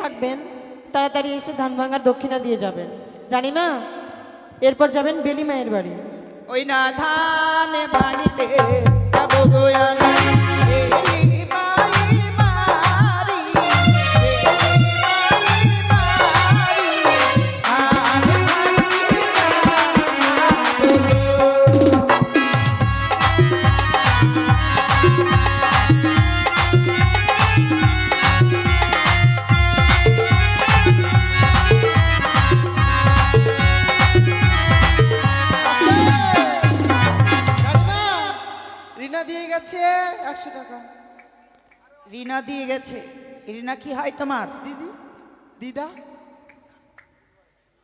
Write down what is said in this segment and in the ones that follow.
থাকবেন, তাড়াতাড়ি এসে ধান ভাঙার দক্ষিণা দিয়ে যাবেন। রানীমা, এরপর যাবেন বেলি মায়ের বাড়ি। ওই না ধান ভাঙিতে গেছে রিনা কি হয় তোমার? দিদি দিদা।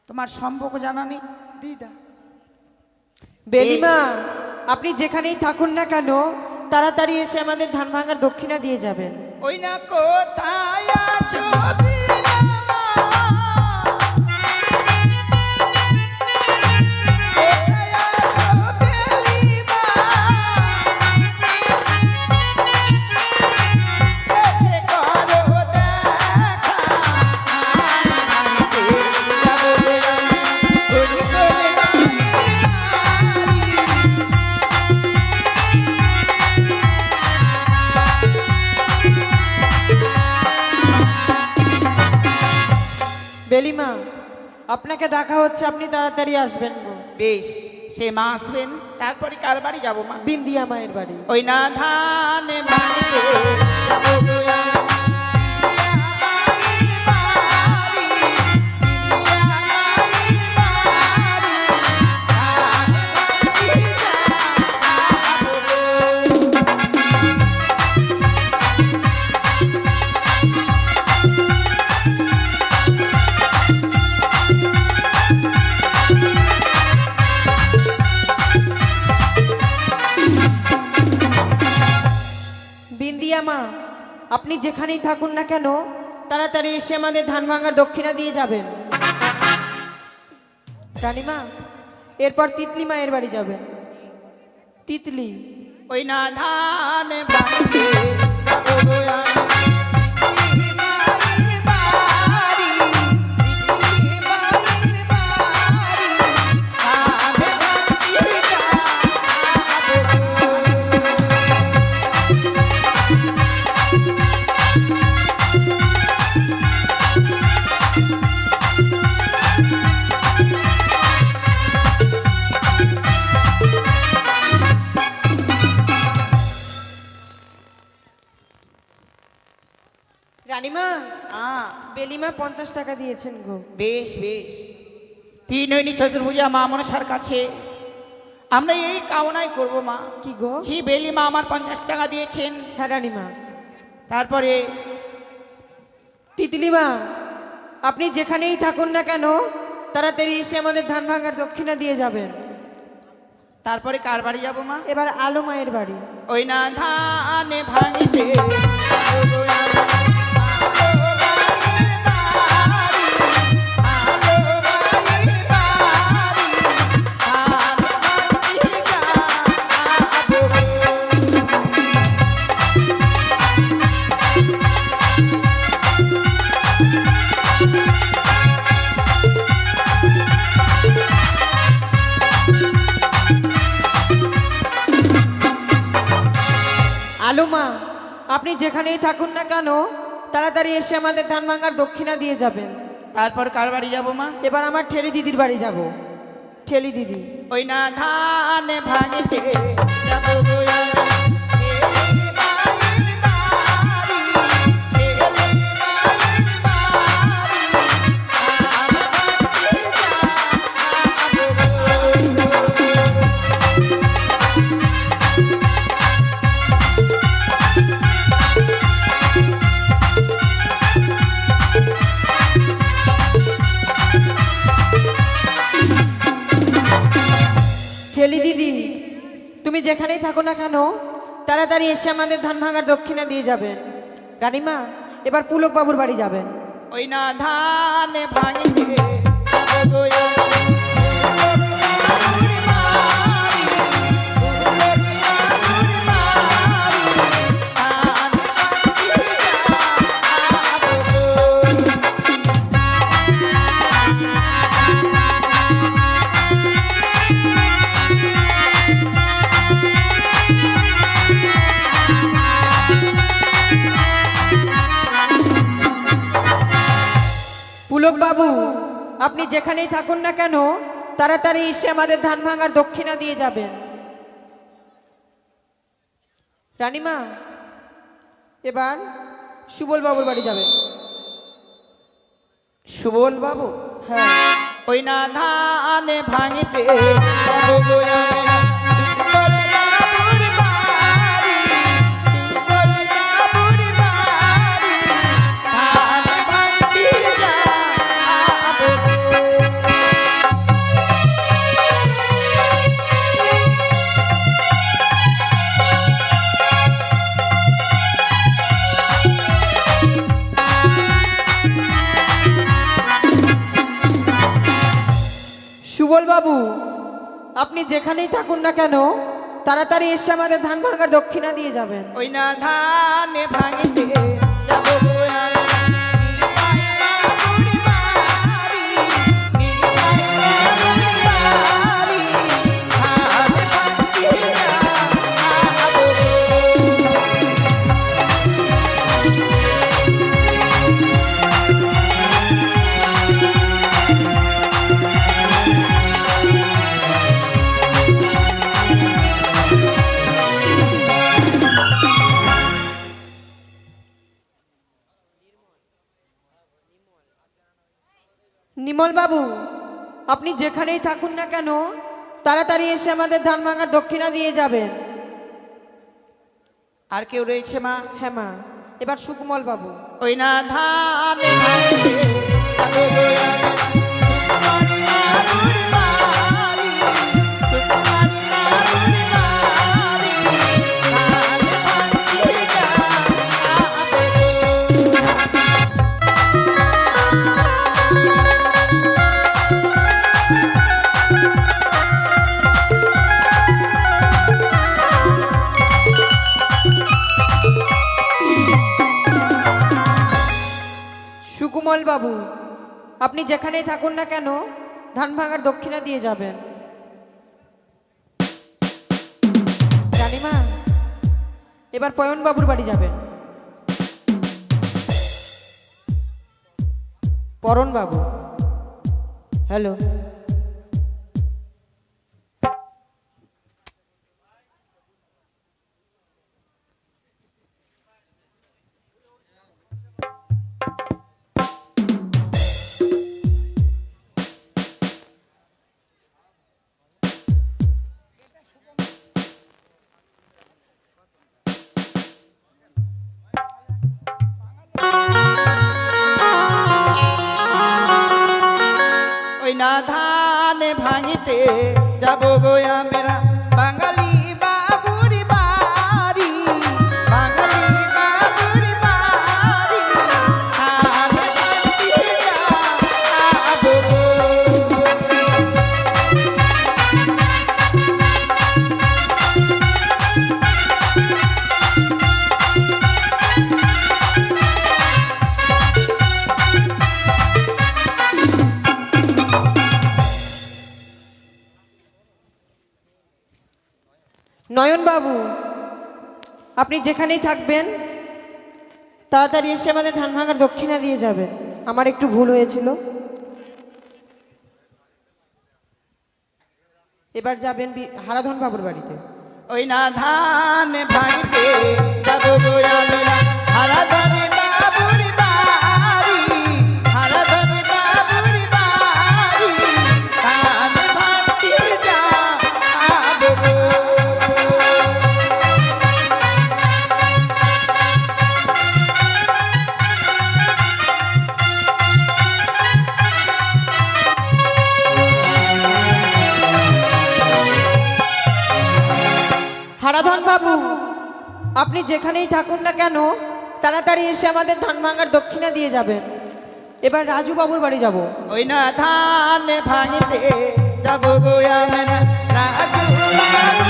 তোমার সম্পর্ক জানা নেই? দিদা। বেলিমা আপনি যেখানেই থাকুন না কেন তাড়াতাড়ি এসে আমাদের ধান ভাঙার দক্ষিণা দিয়ে যাবেন। ওই না কোথায় আছো হচ্ছে আপনি তাড়াতাড়ি আসবেন গো বেশ সে মা আসবেন তারপরে কার বাড়ি যাব মা? বিন্দিয়া মায়ের বাড়ি। ওই না ধান যেখানেই থাকুন না কেন, তাড়াতাড়ি এসে আমাদের ধান ভাঙার দক্ষিণা দিয়ে যাবেন। রানীমা, এরপর তিতলি মায়ের বাড়ি যাবেন। তিতলি, ওই না ধান আহ, পঞ্চাশ টাকা দিয়েছেন গো। বেশ বেশ। তিন হইনি চতুর্ভুজা মা মনসার কাছে। আমরা এই কামনাই করব মা। কি গো? জি বেলি মা আমার পঞ্চাশ টাকা দিয়েছেন। হ্যাঁ রানীমা। তারপরে তিতলি মা আপনি যেখানেই থাকুন না কেন তাড়াতাড়ি এসে আমাদের ধান ভাঙার দক্ষিণা দিয়ে যাবেন। তারপরে কার বাড়ি যাব মা? এবার আলো মায়ের বাড়ি। ওই না ধানে ভাঙিতে আলো মা আপনি যেখানেই থাকুন না কেন তাড়াতাড়ি এসে আমাদের ধান ভাঙার দক্ষিণা দিয়ে যাবেন। তারপর কার বাড়ি যাব মা? এবার আমার ঠেলি দিদির বাড়ি যাব। ঠেলি দিদি। ওই না ধান ভাঙিতে যাব তুমি যেখানেই থাকো না কেন, তাড়াতাড়ি এসে আমাদের ধান ভাঙার দক্ষিণা দিয়ে যাবেন। রানীমা, এবার পুলক বাবুর বাড়ি যাবেন। ওই না ধান ভাঙিতে পুলক বাবু আপনি যেখানেই থাকুন না কেন তাড়াতাড়ি এসে আমাদের ধান ভাঙার দক্ষিণা দিয়ে যাবেন। রানীমা এবার সুবল বাবুর বাড়ি যাবেন। সুবল বাবু হ্যাঁ। ওই না ধানে ভাঙিতে সুবল বাবু, আপনি যেখানেই থাকুন না কেন, তাড়াতাড়ি এসে আমাদের ধান ভাঙার দক্ষিণা দিয়ে যাবেন। ওই না ধানে ভাঙিতে। নিমল বাবু আপনি যেখানেই থাকুন না কেন তাড়াতাড়ি এসে আমাদের ধান ভাঙার দক্ষিণা দিয়ে যাবেন আর কেউ রয়েছে মা হ্যাঁ মা এবার সুকুমল বাবু ওই না ধান বাবু, আপনি যেখানেই থাকুন না কেন ধান ভাঙার দক্ষিণা দিয়ে যাবেন। রানীমা, এবার পয়ন বাবুর বাড়ি যাবেন। পরণ বাবু, হ্যালো। না ধানে ভাঙিতে যাব গো আমরা নয়ন বাবু, আপনি যেখানেই থাকবেন, তাড়াতাড়ি এসে আমাদের ধানভাঙার দক্ষিণা দিয়ে যাবেন। আমার একটু ভুল হয়েছিল। এবার যাবেন হারাধন বাবুর বাড়িতে। ওই না ধান গো হারাধন হারাধন বাবু, আপনি যেখানেই থাকুন না কেন, তাড়াতাড়ি এসে আমাদের ধান ভাঙার দক্ষিণা দিয়ে যাবেন। এবার রাজু বাবুর বাড়ি যাব। ওই না ধান ভাঙিতে যাব রাজু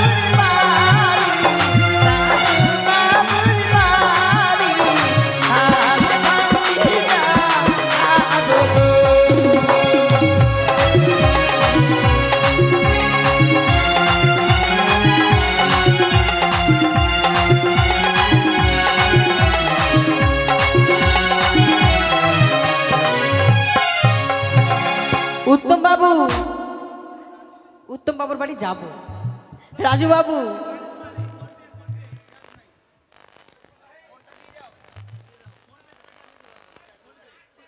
উত্তম বাবুর বাড়ি যাব। রাজু বাবু।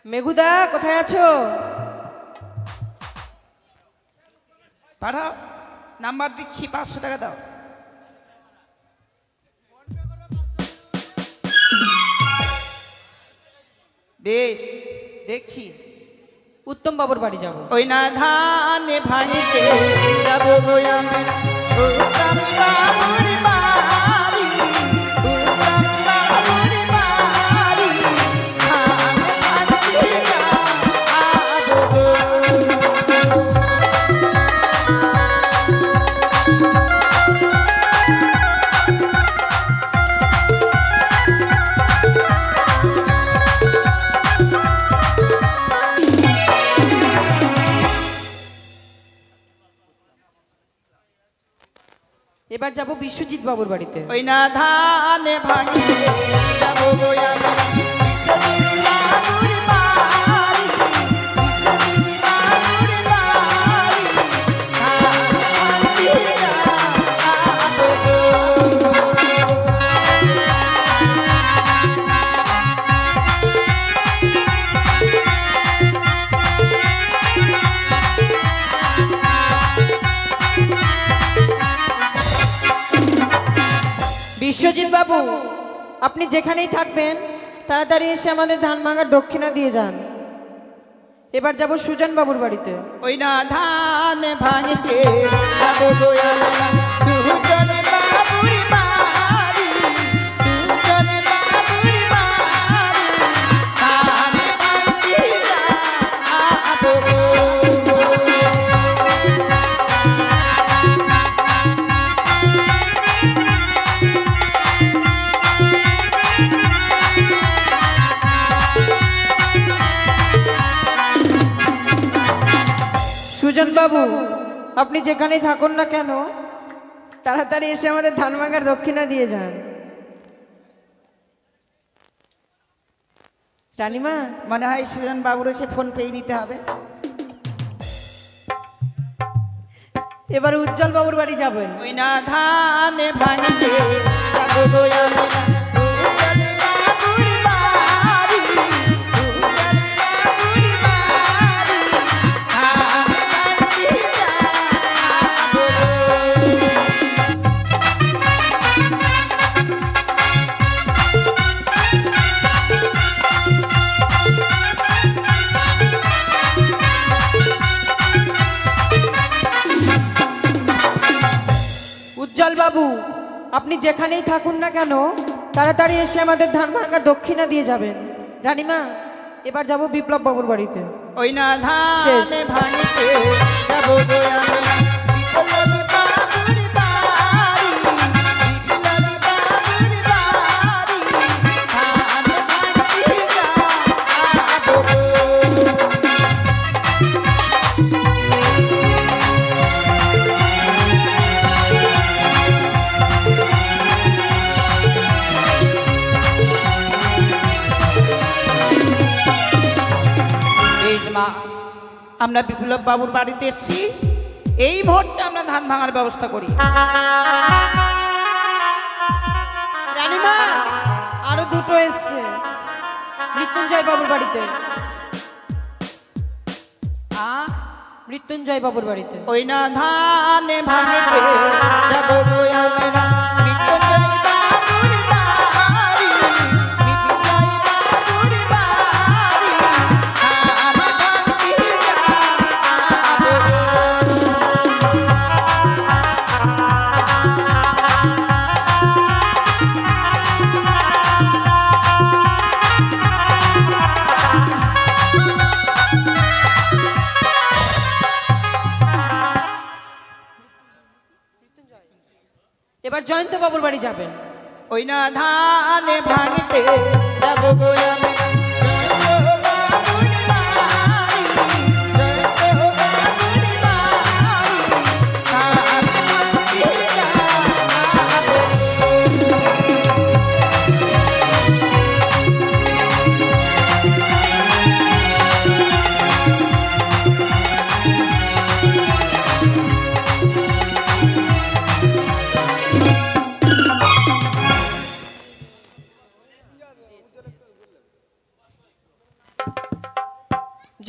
মেঘুদা কোথায় আছো? পাঠাও নাম্বার দিচ্ছি পাঁচশো টাকা দাও। বেশ দেখছি। উত্তম বাবুর বাড়ি যাব। ওই না ধানে ভাঙিতে যাব গো আমি উত্তম বাবুর বাবুর বাড়িতে। ওই না ধানে ভাঙি যাব গো বাবু আপনি যেখানেই থাকবেন, তাড়াতাড়ি এসে আমাদের ধান ভাঙার দক্ষিণা দিয়ে যান। এবার যাব সুজন বাবুর বাড়িতে। ওই না ধান ভাঙিতে সুজন বাবু আপনি যেখানেই থাকুন না কেন তাড়াতাড়ি এসে আমাদের ধান ভাঙার দক্ষিণা দিয়ে যান। রানিমা মনে হয় সুজন বাবুর এসে ফোন পেয়ে নিতে হবে। এবার উজ্জ্বল বাবুর বাড়ি যাবেন। ওই না ধান ভাঙিতে আপনি যেখানেই থাকুন না কেন তাড়াতাড়ি এসে আমাদের ধান ভাঙার দক্ষিণা দিয়ে যাবেন। রানিমা এবার যাব বিপ্লব বাবুর বাড়িতে। ওই না ধান ভাঙিতে যাব বাবুর বাড়িতে এসেছি। এই মুহূর্তে আমরা ধান ভাঙার ব্যবস্থা করি। রানিমা আরও দুটো এসছে। মৃত্যুঞ্জয় বাবুর বাড়িতে। মৃত্যুঞ্জয় বাবুর বাড়িতে। ওই না ধানে ভাঙিতে যাব গো আমরা। যাবেন। ওই না ধানে ভাঙিতে যাব গো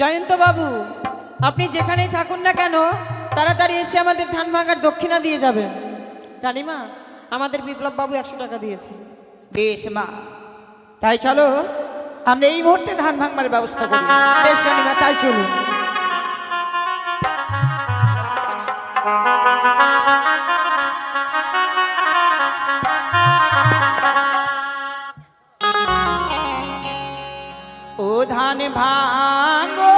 জয়ন্ত বাবু, আপনি যেখানেই থাকুন না কেন, তাড়াতাড়ি এসে আমাদের ধান ভাঙার দক্ষিণা দিয়ে যাবেন। রানীমা, আমাদের বিপ্লব বাবু একশো টাকা দিয়েছে। বেশ মা, তাই চলো, আমরা এই মুহূর্তে ধান ভাঙবার ব্যবস্থা করি। বেশ রানীমা, তাই চলুন। ও ধান ভাঙো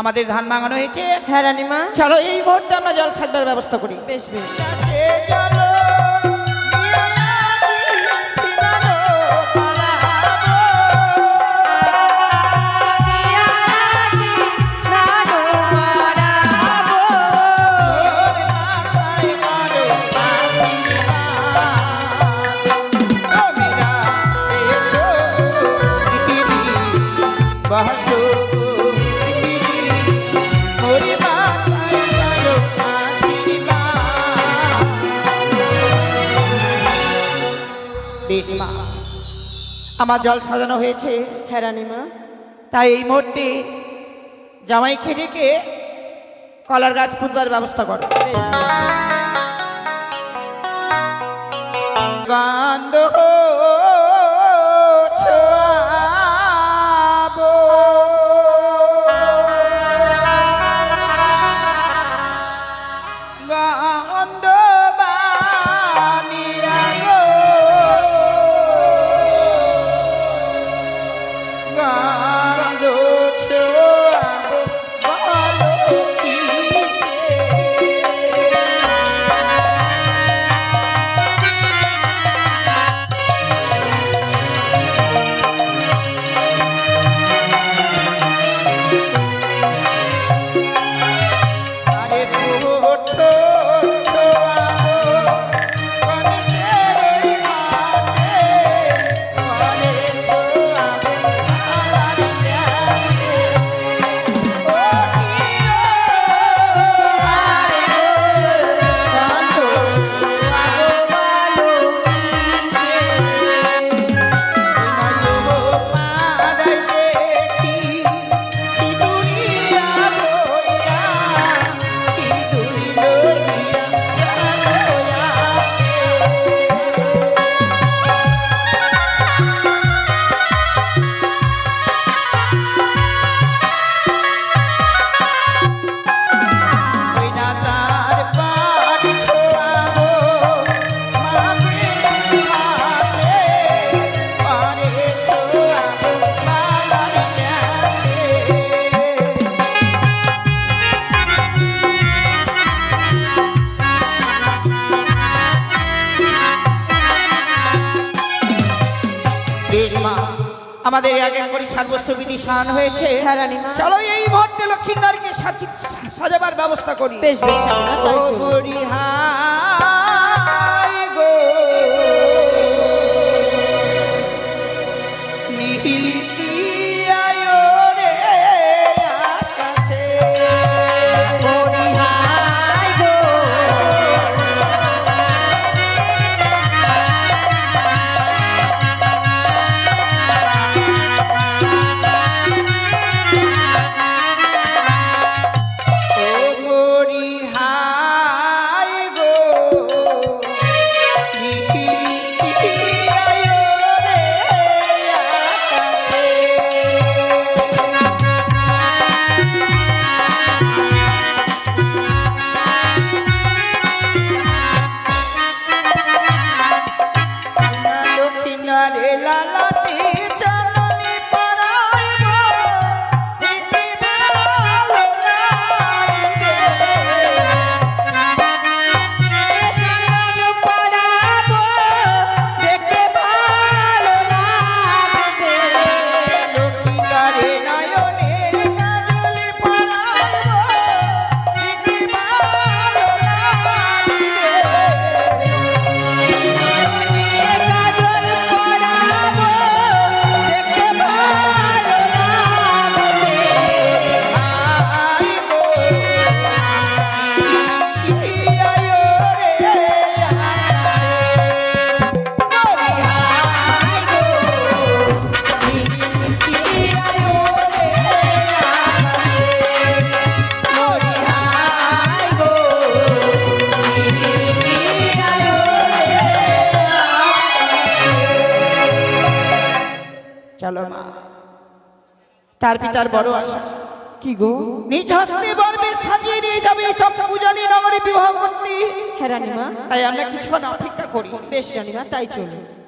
আমাদের ধান ভাঙানো হয়েছে। হ্যাঁ রানিমা। চলো এই মুহূর্তে আমরা জল সাজবার ব্যবস্থা করি। বেশ বেশ। আমার জল সাজানো হয়েছে হ্যাঁ মা তাই এই মুহূর্তে জামাই খেটেকে কলার গাছ পুতবার ব্যবস্থা করো। গন্ধ হ্যাঁ রানীমা চলো এই মুহূর্তে লক্ষ্মীদারকে সাজি- সাজাবার ব্যবস্থা করি। বেশ বেশ তাই ও তার পিতার বড় আশা। কি গো? নিজ হস্তে বর্বে সাজিয়ে নিয়ে যাবে চক পূজানী নগরে বিবাহ করতে হ্যাঁ রানীমা। তাই আমরা কিছুক্ষণ অপেক্ষা করি। বেশ রানীমা তাই চলুন।